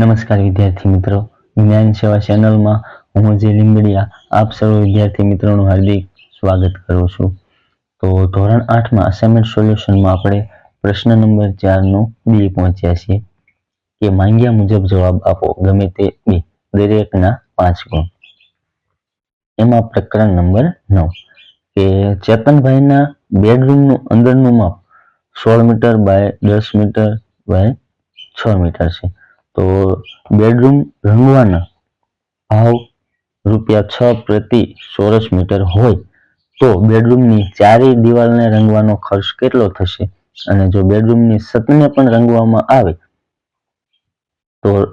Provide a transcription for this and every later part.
નમસ્કાર વિદ્યાર્થી મિત્રો. જ્ઞાન સેવા ચેનલમાં હું જે લીંબડિયા, આપ સર્વ વિદ્યાર્થી મિત્રોનું હાર્દિક સ્વાગત કરું છું. તો ધોરણ આઠમાં અસાઇનમેન્ટ સોલ્યુશનમાં આપણે પ્રશ્ન નંબર ચારનું બી પહોંચ્યા છીએ કે માંગ્યા મુજબ જવાબ આપો, ગમે તે બે, દરેકના પાંચ ગુણ. એમાં પ્રકરણ નંબર નવ કે ચેતનભાઈના બેડરૂમનું અંદરનું માપ સોળ મીટર બાય દસ મીટર બાય છ મીટર છે. તો બેડરૂમ રંગવાના ભાવ રૂપિયા છ પ્રતિ ચોરસ મીટર હોય તો બેડરૂમની ચારેય દિવાલને રંગવાનો ખર્ચ કેટલો થશે? અને જો બેડરૂમની છતને પણ રંગવામાં આવે તો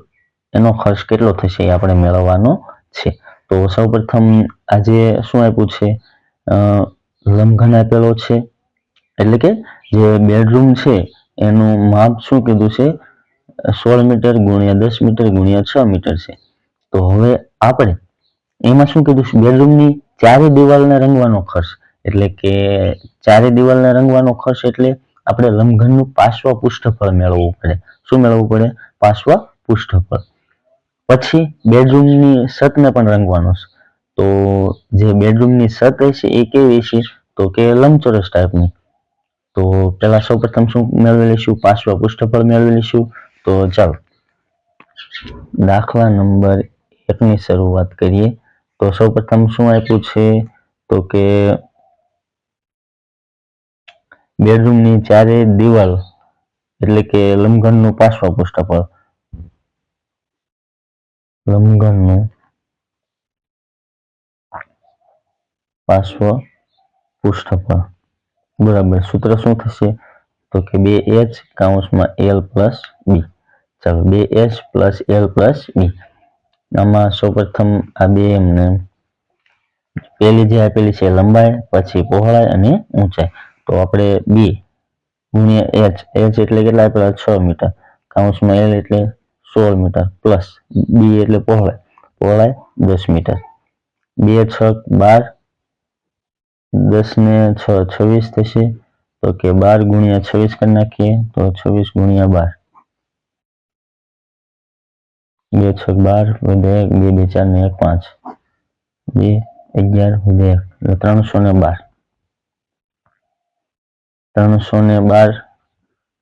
એનો ખર્ચ કેટલો થશે એ આપણે મેળવવાનો છે. તો સૌપ્રથમ આજે શું આપ્યું છે? અ, લંબઘન આપેલો છે. એટલે કે જે બેડરૂમ છે એનું માપ શું કીધું છે? સોળ મીટર ગુણ્યા દસ મીટર ગુણ્યા છ મીટર છે. તો હવે આપણે એમાં શું કીધું બેડરૂમની ચારે દિવાલને રંગવાનો ખર્ચ. એટલે કે ચારે દિવાલને રંગવાનો ખર્ચ એટલે આપણે લંબઘનનું પાર્શ્વ પૃષ્ઠફળ મેળવવું પડે. શું મેળવવું પડે? પાર્શ્વ પુષ્ઠફળ. પછી બેડરૂમની છતને પણ રંગવાનો છે. તો જે બેડરૂમની છત હશે એ કેવી છે તો કે લંબચોરસ ટાઈપની. તો પેલા સૌપ્રથમ શું મેળવી લઈશું? પાર્શ્વ પૃષ્ઠફળ મેળવી લઈશું. તો ચાલો, દાખલા નંબર એકની શરૂઆત કરીએ. તો સૌપ્રથમ શું આપ્યું છે? તો કે બેડરૂમની ચારે દિવાલ, એટલે કે લંબઘનનું પાર્શ્વ પૃષ્ઠફળ. લંબઘનનું પાર્શ્વ પૃષ્ઠફળ. બરાબર, સૂત્ર શું થશે? તો કે બે એચ કાઉન્સમાં એલ પ્લસ બી. ચાલો, બે H plus L plus B આમાં સૌપ્રથમ આ બે એમને પેલી જે આપેલી છે લંબાઈ, પછી પહોળાઈ અને ઊંચાઈ. તો આપણે બી ગુણ્યા એચ એચ એટલે કેટલા આપેલા? છ મીટર. કાઉન્સમાં એલ એટલે સોળ મીટર પ્લસ બી એટલે પહોળાઈ. પહોળાઈ દસ મીટર. બે, છ, બાર, દસ ને છ છવ્વીસ થશે. તો કે બાર ગુણ્યા છવ્વીસ કરી નાખીએ તો છવ્વીસ ગુણ્યા બાર. બે છ બાર વિધેયક બે બે ચાર ને એક, પાંચ, બે અગિયાર વિધેયક ત્રણસો ને બાર. ત્રણસો ને બાર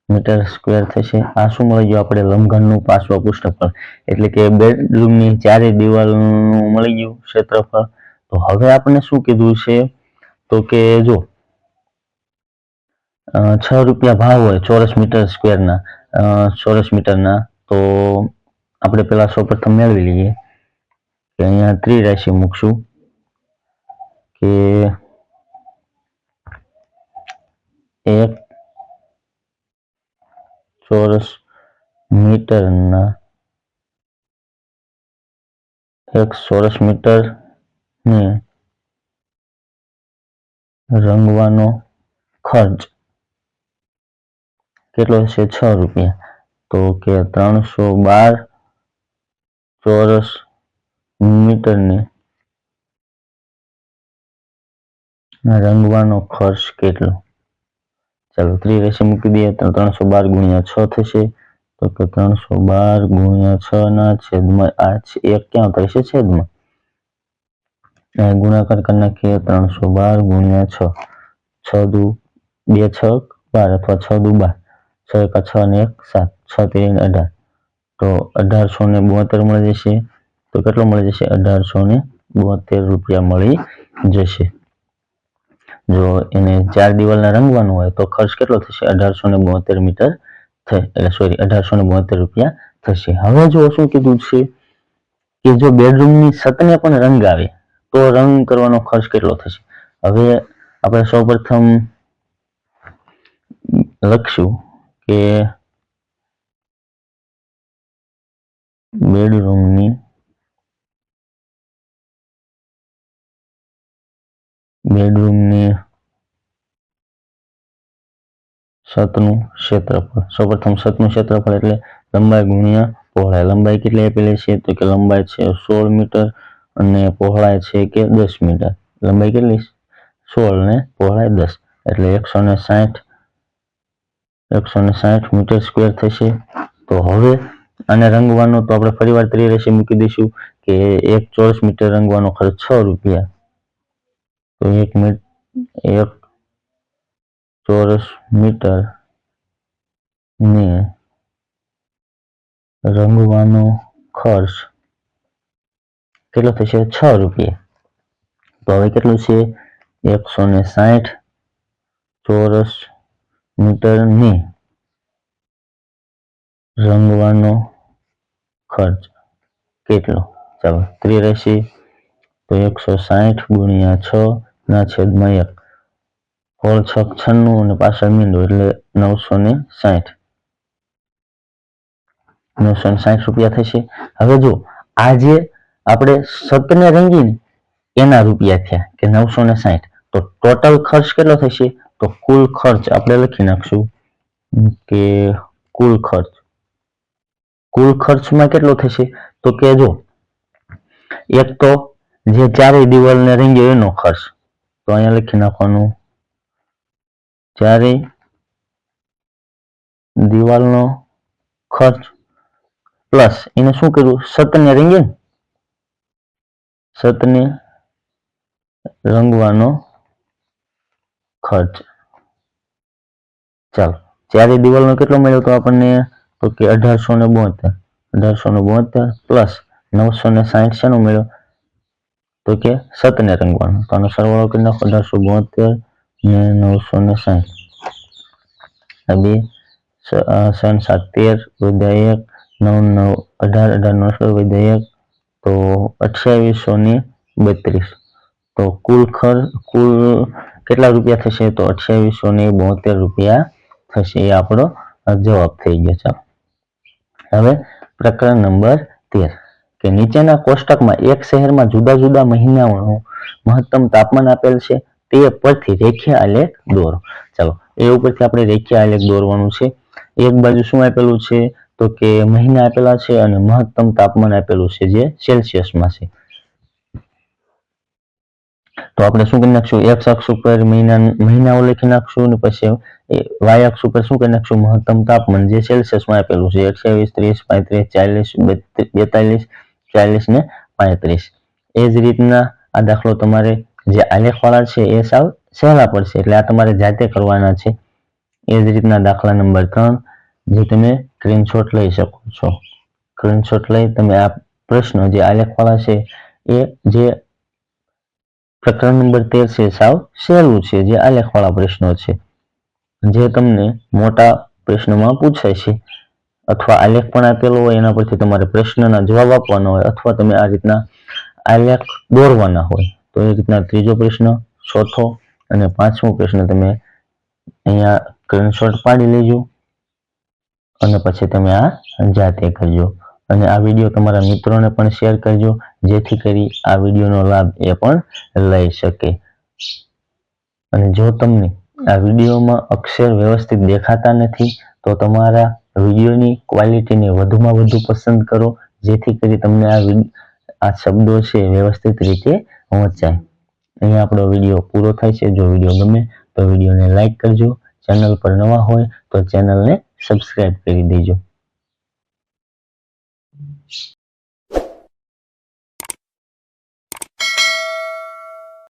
મીટર સ્ક્વેર થશે. આ શું મળી ગયું? આપણે લંબઘનનું પાર્શ્વ પૃષ્ઠફળ. એટલે કે બેડરૂમની ચારે દિવાલનું મળી ગયું ક્ષેત્રફળ. તો હવે આપણે શું કીધું છે? તો કે જો છ રૂપિયા ભાવ હોય ચોરસ મીટર સ્ક્વેરના ચોરસ મીટરના, તો આપણે પેલા સૌપ્રથમ મેળવી લઈએ કે અહીંયા ત્રિરાશિ મૂકશું કે એક ચોરસ મીટરના એક ચોરસ મીટર ને રંગવાનો ખર્ચ કેટલો છે છ રૂપિયા. તો કે ત્રણસો બાર ચોરસ મીટરને રંગવાનો ખર્ચ કેટલો? ચાલો ત્રી ત્રિરેશી મૂકી દઈએ તો ત્રણસો બાર ગુણ્યા છ થશે. તો કે ત્રણસો બાર ગુણ્યા છ ના છેદમાં આ એક ક્યાં થશે છેદમાં? ગુણાકાર કરી નાખીએ ત્રણસો બાર ગુણ્યા છ. છ દુ બે છ બાર અથવા છ દુ બાર. છ એકા છ અને એક સાત. છ ત્રણ અઢાર. તો અઢારસો ને બોતેર મળી જશે. તો કેટલો મળી જશે? અઢારસો ને બોતેર રૂપિયા મળી જશે. જો એને ચાર દિવાલને રંગવાનું હોય તો ખર્ચ કેટલો થશે? અઢારસો ને બોતેર મીટર થાય, એટલે સોરી અઢારસો ને બોતેર રૂપિયા થશે. હવે જો શું કીધું છે કે જો બેડરૂમની છતને પણ રંગ આવે, તો રંગ કરવાનો ખર્ચ કેટલો થશે? હવે આપણે સૌપ્રથમ લખશું કે બેડરૂમની બેડરૂમની છતનું ક્ષેત્રફળ. સૌપ્રથમ છતનું ક્ષેત્રફળ એટલે લંબાઈ ગુણ્યા પહોળાઈ. લંબાઈ કેટલી આપેલી છે? તો કે લંબાઈ છે સોળ મીટર અને પહોળાઈ છે કે દસ મીટર. લંબાઈ કેટલી સોળ ને પહોળાઈ દસ. એટલે એકસો ને સાઠ, એકસો ને સાઠ મીટર સ્ક્વેર થશે. તો હવે અને રંગવાનો તો આપણે ફરીવાર ત્રી રેશિયો મૂકી દઈશું કે એક ચોરસ મીટર રંગવાનો ખર્ચ છ રૂપિયા. તો એક મીટ એક ચોરસ મીટર ને રંગવાનો ખર્ચ કેટલો થશે? છ રૂપિયા. તો હવે કેટલું છે? એકસો ને સાઠ ચોરસ મીટરને રંગવાનો ખર્ચ કેટલો? ચાલો, ત્રિરાશી તો એકસો સાઠ ગુણ્યા છ ના છેદમાં એક. હોળ છ છન્નું અને પાછળ મીંડો એટલે નવસો ને સાઠ નવસો ને સાઠ રૂપિયા થશે. હવે જો આજે આપણે સતને રંગીને એના રૂપિયા થયા કે નવસો ને સાઠ તો ટોટલ ખર્ચ કેટલો થશે? તો કુલ ખર્ચ આપણે લખી નાખશું કે કુલ ખર્ચ કુલ ખર્ચમાં કેટલો થશે? તો કે જો, એક તો જે ચારેય દિવાલને રંગ્યો એનો ખર્ચ. તો અહીંયા લખી નાખવાનું. ચારેય દિવાલનો ખર્ચ પ્લસ એને શું કર્યું? સતને રીંગે ને? સતને રંગવાનો ખર્ચ. ચાલો ચારે દિવાલનો કેટલો મળ્યો તો આપણને તો કે અઢારસો ને બોતેર. અઢારસો ને બોતેર પ્લસ નવસો ને સાહીઠ શેનો મેળવ્યો તો કે સતને રંગવાનો. તો આનો સરવાળો કરી નાખો, અઢારસો બોતેર ને નવસો ને સાહીઠ. આ બે સન સાત, તેર, વધ્યા એક, નવ નવ, અઢાર અઢાર નવસો વધ્યા એક, તો અઠ્યાવીસો ને બત્રીસ. તો કુલ ખર્ચ કુલ કેટલા રૂપિયા થશે? તો અઠ્યાવીસો ને બોતેર રૂપિયા થશે. એ આપણો જવાબ થઈ ગયો ચાલો હવે પ્રકરણ નંબર તેર, કે નીચેના કોષ્ટકમાં એક શહેરમાં જુદા જુદા મહિનાઓનું મહત્તમ તાપમાન આપેલ છે, તે પરથી રેખીય આલેખ દોરો. ચાલો, એ ઉપરથી આપણે રેખીય આલેખ દોરવાનું છે. એક બાજુ શું આપેલું છે? તો કે મહિના આપેલા છે અને મહત્તમ તાપમાન આપેલું છે જે સેલ્સિયસમાં છે. તો આપણે શું કરી નાખશું? એક્સ અક્ષ ઉપર મહિના મહિનાઓ લખી નાખશું અને પછી વાય અક્ષ ઉપર શું કરી નાખશું? મહત્તમ તાપમાન જે સેલ્સિયસમાં આપેલું છે. અઠ્યાવીસ ત્રીસ, પાંત્રીસ, ચાલીસ બેત- બેતાલીસ, ચાલીસ ને પાંત્રીસ. એ જ રીતના આ દાખલો તમારે જે આલેખવાળા છે એ સાવ સહેલા પડશે. એટલે આ તમારે જાતે કરવાના છે. એ જ રીતના દાખલા નંબર ત્રણ, જે તમે સ્ક્રીનશોટ લઈ શકો છો. સ્ક્રીનશોટ લઈ તમે આ પ્રશ્નો જે આલેખવાળા છે એ જે પ્રકરણ નંબર તેર છે, સાવ સહેલું છે, જે આલેખવાળા પ્રશ્નો છે. જે તમને મોટા પ્રશ્નોમાં પૂછાય છે, અથવા આલેખ પણ આપેલો હોય, એના પરથી તમારે પ્રશ્નના જવાબ આપવાનો હોય, અથવા તમે આ રીતના આલેખ દોરવાના હોય, તો એ રીતના ત્રીજો પ્રશ્ન, ચોથો અને પાંચમો પ્રશ્ન તમે અહીંયા સ્ક્રીનશોટ પાડી લેજો, અને પછી તમે આ જાતે કરજો. અને આ વીડિયો તમારા મિત્રોને પણ શેર કરજો, જેથી કરી આ વિડીયોનો લાભ એ પણ લઈ શકે. અને જો તમને આ વિડીયોમાં અક્ષર વ્યવસ્થિત દેખાતા નથી, તો તમારા વિડીયોની ક્વોલિટીને વધુમાં વધુ પસંદ કરો, જેથી કરી તમને આ આ શબ્દો છે વ્યવસ્થિત રીતે વંચાય અહીં આપણો વીડિયો પૂરો થાય છે. જો વીડિયો ગમે તો વિડીયોને લાઇક કરજો. ચેનલ પર નવા હોય તો ચેનલને સબસ્ક્રાઇબ કરી દેજો.